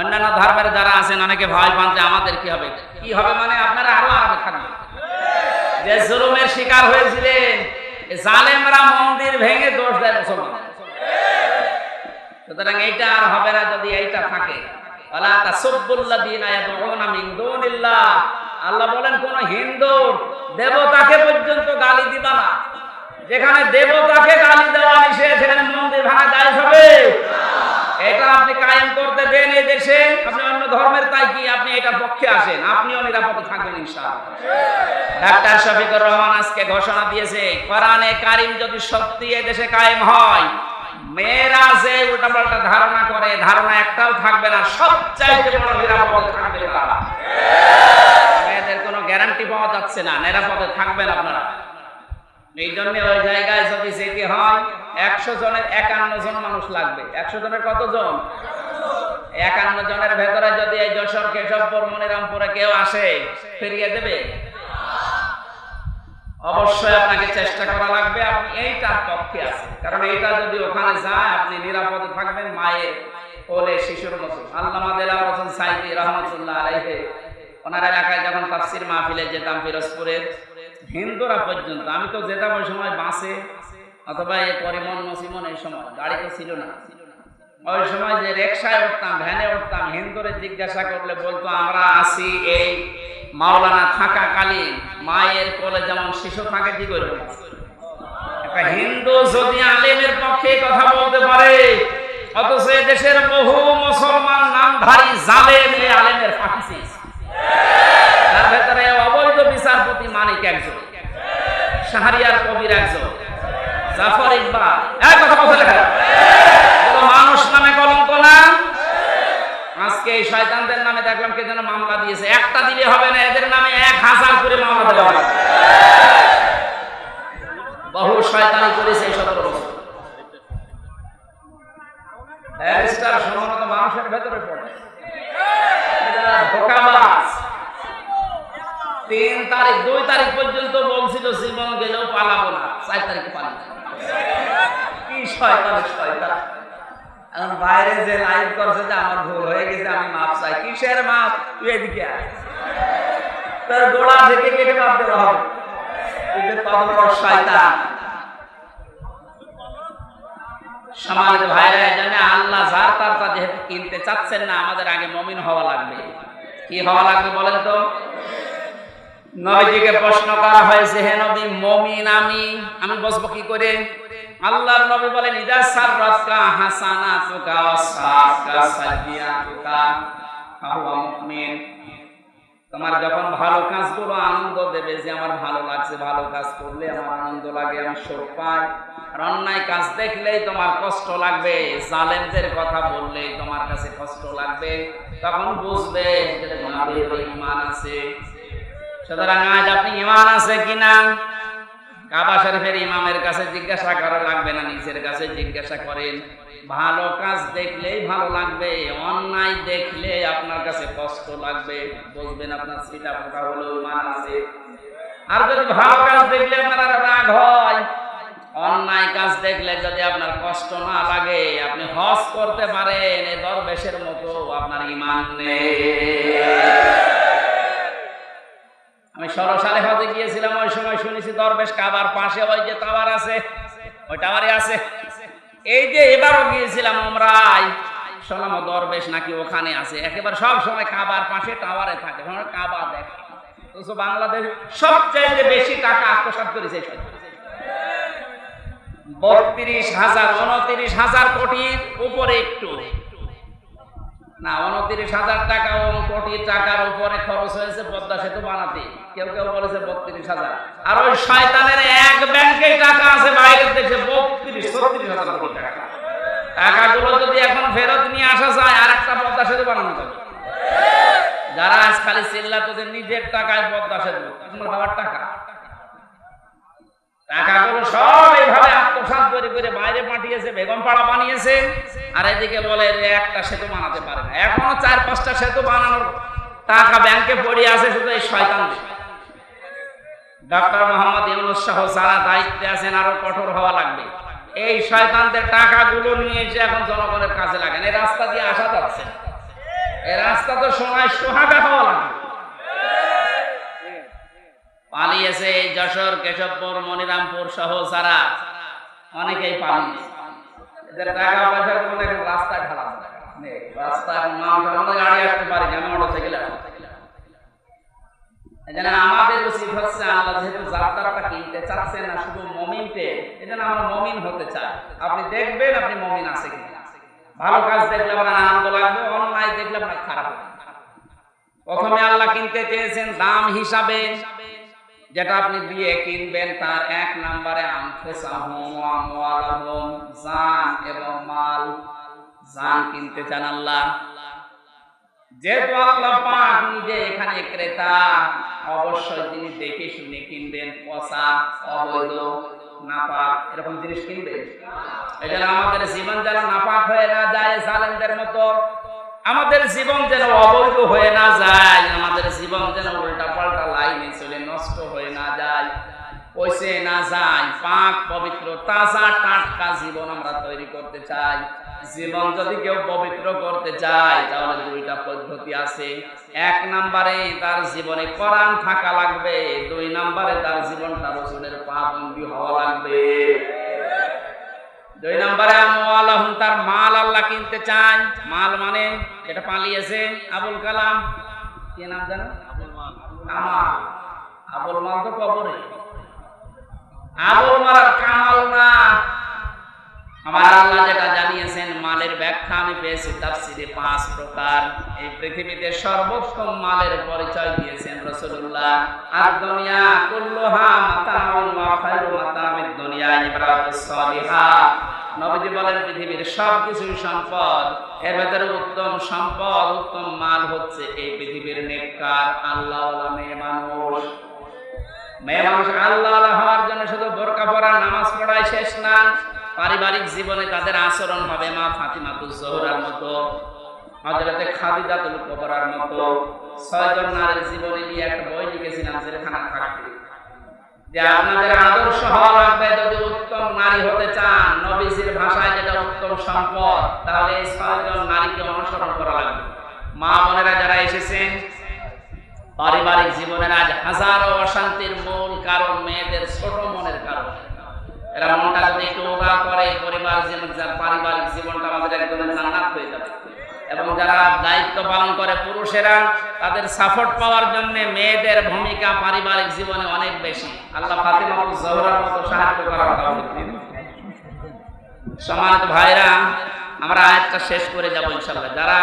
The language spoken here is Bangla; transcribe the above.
অন্যান্য ধর্মের যারা আছেন, অনেকে ভয় পান যে আমাদের কি হবে? কি হবে মানে আপনারা আরও আরামে থাকবেন যে জুলুমের শিকার হয়েছিলেন জালেমরা মন্দির ভেঙে দোষ দেয় মুসলমান। সুতরাং এইটা আর হবে না যদি এইটা থাকে। আল্লাহ বলেন, কোন হিন্দু দেবতাকে পর্যন্ত গালি দিবা না। যেখানে দেবতাকে গালি দেওয়া নিষেধ, সেখানে মন্দির ভাঙা যায় হবে। এটা আপনি কায়েম করতে দেন এই দেশে। আপনি অন্য ধর্মের তাই কি আপনি এটার পক্ষে আসেন? আপনিও নিরাপদে থাকবেন ইনশাআল্লাহ। ডাক্তার শফিকুর রহমান আজকে ঘোষণা দিয়েছে, কোরআনে কারিম যদি সত্যি এ দেশে কায়েম হয় মেয়েরা যে উল্টাপাল্টা ধারণা করে, ধারণা একটাও থাকবে না, সবচাইতে বড় নিরাপদ থাকবে তারা। মেয়েদের কোনো গ্যারান্টি পাওয়া যাচ্ছে না, নিরাপদে থাকবেন আপনারা। এই জন্য ওই জায়গায় যদি যেতে হয় একশো জনের একান্ন জন মানুষ লাগবে। একশো জনের কতজন? একান্ন জনের ভেতরে যদি এই যশোর কেশবপুর মনিরামপুরে কেউ আসে, ফিরিয়ে দেবে? অবশ্যই আপনাকে চেষ্টা করা লাগবে, আপনি এইটার পক্ষে আছেন। কারণ এইটা যদি ওখানে যায়, আপনি নিরাপদে থাকবেন মায়ের কোলে, শিশুর মতো। আল্লামা দেলাওয়ার হোসেন সাইদি রহমতুল্লাহ আলাইহে, ওনার এলাকায় যখন তাফসির মাহফিলে যেতাম পিরোজপুরের হিন্দুরা পর্যন্ত, আমি তো যেতাম ওই সময় বাসে অথবা এই পরিমন মসিমন এই সময় গাড়ি তো ছিল না। ওই সময় যে রিক্সায় উঠতাম, ভ্যানে উঠতাম হিন্দুরে জিজ্ঞাসা করলে বলতো, আমরা আসি এই মাওলানা থাকাকালীন, মায়ের কোলে যেমন শিশু থাকে, কি করে? একটা হিন্দু যদি আলেমের পক্ষে কথা বলতে পারে, অথচ দেশের বহু মুসলমান নামধারী জালেম এই আলেমের ফাঁসি। তার ভেতরে অবৈধ বিচারপতি মানিক একজন, শাহরিয়ার কবির একজন। জাফর ইকবাল। এক কথা বলতে লেখা মানুষ নামে কলঙ্ক না। আজকে এই শয়তানদের নামে দেখলাম কে যেন মামলা দিয়েছে। একটা দিলে হবে না, এদের নামে এক হাজার করে মামলা দেওয়া হবে বহু শয়তানি করেছে এই সতেরো মানুষের ভেতরে পড়ে। তিন তারিখ, দুই তারিখ পর্যন্ত বলছিল, জীবন গেলেও পালাবো না। চার তারিখে পালাবো বাইরে যে লাইভ করছে যে আমার ভুল হয়ে গেছে, আমি মাপ চাই। কিসের মাপ? তুই এদিকে তার গোড়া থেকে কেটে মাপ দেওয়া হবে। সমাজ ভাইরা জন্য আল্লাহ যার তার তা যেহেতু কিনতে চাচ্ছেন না, আমাদের আগে মমিন হওয়া লাগবে। কি হওয়া লাগবে বলেন তো? নবীজিকে প্রশ্ন করা হয়েছে, হে নবী আমি আমি বসবো কি করে? আল্লাহর নবী সাকা মুমিন। তোমার যখন ভালো কাজগুলো আনন্দ দেবে, যে আমার ভালো লাগছে, ভালো কাজ করলে আমার আনন্দ লাগে আমি সুখ পাই আর অন্যায় কাজ দেখলেই তোমার কষ্ট লাগবে, জালেমদের কথা বললেই তোমার কাছে কষ্ট লাগবে। তখন বুঝবে যে তোমার ইমান আছে। সুতরাং আজ আপনি ইমান আছে কিনা? কাবা শরীফের ইমামের কাছে জিজ্ঞাসা করা লাগবে না, নিজের কাছে জিজ্ঞাসা করেন। ভালো কাজ দেখলেই ভালো লাগবে, অন্যায় দেখলে আপনার কাছে কষ্ট লাগবে। বুঝবেন আপনার সিটা পোকা হলেও ইমান আছে। আর যদি ভালো কাজ দেখলে আপনার রাগ হয়, অন্যায় কাজ দেখলে যদি আপনার কষ্ট না লাগে, আপনি হজ করতে পারেন, এ দরবেশের মতো আপনার ইমান নেই। আমি ষোলো সালে হজে গিয়েছিলাম, ওই সময় শুনেছি দরবেশ কাবার পাশে ওই যে টাওয়ার আছে, ওই টাওয়ারে আছে। এই যে এবারও গিয়েছিলাম আমরাই শুনলাম ও দরবেশ নাকি ওখানে আছে? একেবারে সব সময় কাবার পাশে টাওয়ারে থাকে ওখানে কাবা দেখে। বাংলাদেশ সবচাইতে বেশি টাকা আত্মসাৎ করেছে বত্রিশ হাজার, উনত্রিশ হাজার কোটির উপরে একটু। না, উনত্রিশ হাজার টাকা ও কোটি টাকার উপরে খরচ হয়েছে পদ্মা সেতু বানাতে। কেউ কেউ বলেছে বত্রিশ হাজার। আর ওই শয়তানের এক ব্যাংকে টাকা আছে বাইরের দেশে, বত্রিশ, ছত্রিশ হাজার কোটি টাকা। টাকাগুলো যদি এখন ফেরত নিয়ে আসা যায়, আর পদ্মা সেতু বানানো যাবে। যারা আজ খালি চিল্লা তোদের নিজের টাকায় পদ্মা সেতু, তোমার বাবার টাকা টাকাগুলো সব এইভাবে আত্মসাৎ করে করে বাইরে পাঠিয়েছে, বেগম পাড়া বানিয়েছে। আর এদিকে বলে একটা সেতু বানাতে পারে না। এখনও চার পাঁচটা সেতু বানানোর টাকা ব্যাংকে পড়ে আছে শুধু এই শয়তান। ডক্টর মোহাম্মদ ইউনুস যারা দায়িত্বে আছেন আরও কঠোর হওয়া লাগবে। এই শয়তানদের টাকাগুলো নিয়ে এসে এখন জনগণের কাজে লাগেন। এই রাস্তা দিয়ে আসা যাচ্ছে রাস্তা তো সোহাগা হওয়া লাগবে। পালিয়েছে এই যশোর, কেশবপুর, মনিরামপুর সহ যারা অনেকেই পালিয়েছে এদের টাকা পয়সা কোনো এখন ঢালা রাস্তা আমাদের গাড়ি আসতে পারে আমি মোটরসাইকেলে আসতে আমাদের উচিত হচ্ছে আল্লাহ যেহেতু যাত্রাটা কিনতে চাচ্ছে না, শুধু মমিনকে। এজন্য আমরা মমিন হতে চাই। আপনি দেখবেন আপনি মমিন আছে ভালো কাজ দেখলে আপনার আনন্দ লাগবে, অন্যায় দেখলে আপনার খারাপ প্রথমে আল্লাহ কিনতে চেয়েছেন দাম হিসাবে। যেটা আপনি দিয়ে কিনবেন তার এক নম্বরে এবং মাল। জান কিনতে চান আল্লাহ। যেহেতু আল্লাহ পাক নিজে এখানে ক্রেতা, অবশ্যই তিনি দেখে শুনে কিনবেন পচা, অবৈধ, নাপাক, এরকম জিনিস এই জন্য আমাদের জীবন যেন নাপাক হয়ে না যায় মতো। আমাদের জীবন যেন অবৈধ হয়ে না যায়, আমাদের জীবন যেন উল্টা পাল্টা লাইনে চলে নষ্ট হয়ে না যায় পয়সে না যায় পাক পবিত্র তাজা টাটকা জীবন আমরা তৈরি করতে চাই। জীবন যদি কেউ পবিত্র করতে চায় তাহলে দুইটা পদ্ধতি আছে। এক নম্বরে তার জীবনে কোরআন থাকা লাগবে দুই নাম্বারে তার জীবনটা রসুলের পাবন্দি হওয়া লাগবে। দুই নম্বরে আমওয়ালাহুম তার মাল আল্লাহ কিনতে চায়। মাল মানে এটা পালিয়েছে আবুল কালাম। কি নাম জানো? আবুল কামাল আবুল মাল তো কবরে। আবুল মারার কামাল না। আমার আল্লাহ যেটা জানিয়েছেন, মালের ব্যাখ্যা আমি পেয়েছি তাফসিরে পাঁচ প্রকার। এই পৃথিবীতে সর্বোত্তম মালের পরিচয় দিয়েছেন রাসূলুল্লাহ। আর দুনিয়া কুল্লুহা মাতাউন ওয়া খায়রু মাতামিদ দুনিয়া, ইবরাতুস সালিহা। নবীজি বলেন, পৃথিবীর সব কিছুই সম্পদ। এর ভেতরে উত্তম সম্পদ, উত্তম মাল হচ্ছে এই পৃথিবীর নেককার আল্লাহ মানুষ। মেয়ে মানুষ আল্লাহ হওয়ার জন্য শুধু বোরকা পরা, নামাজ পড়াই শেষ না। পারিবারিক জীবনে তাদের আচরণ হবে মা ফাতিমাতুজ জোহরার মতো, হযরতে খাদিজাতুল কুবরার মতো। ছয়জন নারীর জীবনে নিয়ে একটা বই লিখেছিলাম যেখানে থাকতে যে আপনাদের আদর্শ হওয়া লাগবে যদি উত্তম নারী হতে চান, নবীজির ভাষায় যেটা উত্তম সম্পদ, তাহলে ছয়জন নারীকে অনুসরণ করা লাগবে। মা বোনেরা যারা এসেছেন পারিবারিক জীবনের আজ হাজারো অশান্তির মূল কারণ মেয়েদের ছোট মনের কারণ। এরা মনটা যদি একটু ওগা করে, পরিবার জীবন যার পারিবারিক জীবনটা আমাদের একদম জান্নাত হয়ে যাবে। এবং যারা দায়িত্ব পালন করে পুরুষেরা, তাদের সাপোর্ট পাওয়ার জন্য মেয়েদের ভূমিকা পারিবারিক জীবনে অনেক বেশি। আল্লাহ ফাতিমা জহরার মতো সাহায্য করার সমাজ ভাইরা, আমরা আয়াতটা শেষ করে যাব ইনশাআল্লাহ। যারা